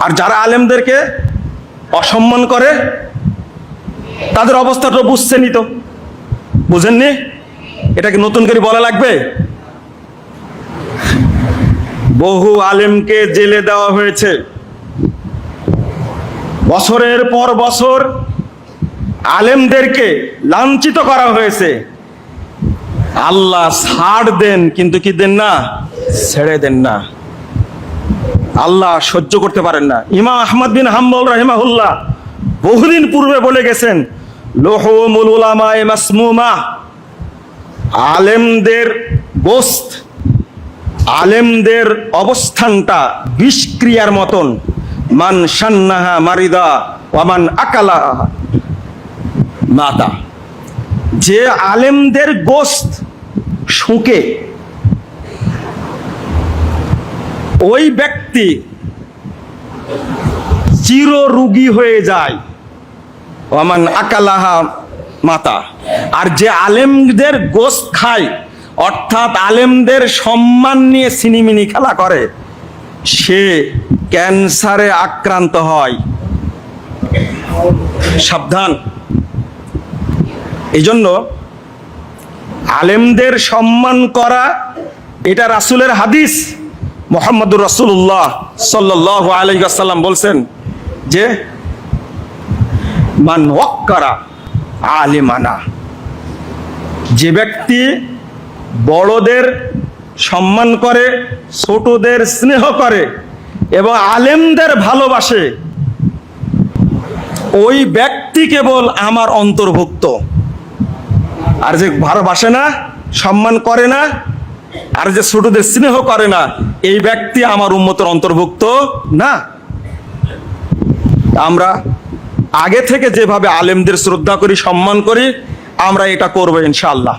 আর যারা আলেমদেরকে অসম্মান করে, তাদের অবস্থাটা বুঝছেনই তো। বুঝেননি? এটাকে নতুন করে বলা লাগবে? বহু আলেমকে জেলে দেওয়া হয়েছে। বছরের পর বছর আলেমদেরকে লাঞ্ছিত করা হয়েছে। আল্লাহ ছাড় দেন, কিন্তু কি দেন না? ছেড়ে দেন না। আল্লাহ সহ্য করতে পারেন না। ইমাম আহমদ বিন হাম্বল রাহিমাহুল্লাহ বহুদিন পূর্বে বলে গেছেন, লোহমুল আলেমদের গোস্ত, আলেমদের অবস্থানটা বিষক্রিয়ার মতন। মান সান্নাহা মারিদা ওয়ামান আকালা মাতা যে আলেমদের গোস্ত শুকে ওই ব্যক্তি চির রুগী হয়ে যায়। আকালাহা মাতা। আর যে আলেমদের গোস্ত খায়, অর্থাৎ আলেমদের সম্মান নিয়ে সিনিমিনি খেলা করে, সে ক্যান্সারে আক্রান্ত হয়। সাবধান। এই জন্য আলেমদের সম্মান করা, এটা রাসুলের হাদিস। মোহাম্মদুর রসুল্লাহ সাল্লাহ আলাইসাল্লাম বলছেন যে, মান ওয়াক্কারা আলিমানা যে ব্যক্তি বড়দের সম্মান করে, ছোটদের স্নেহ করে এবং আলেমদের ভালোবাসে, ওই ব্যক্তি কেবল আমার অন্তর্ভুক্ত। আর যে ভালোবাসে না, সম্মান করে না আর যে ছোটদের স্নেহ করে না, এই ব্যক্তি আমার উন্মতের অন্তর্ভুক্ত না। আমরা আগে থেকে যেভাবে আলেমদের শ্রদ্ধা করি, সম্মান করি, আমরা এটা করব ইনশাআল্লাহ।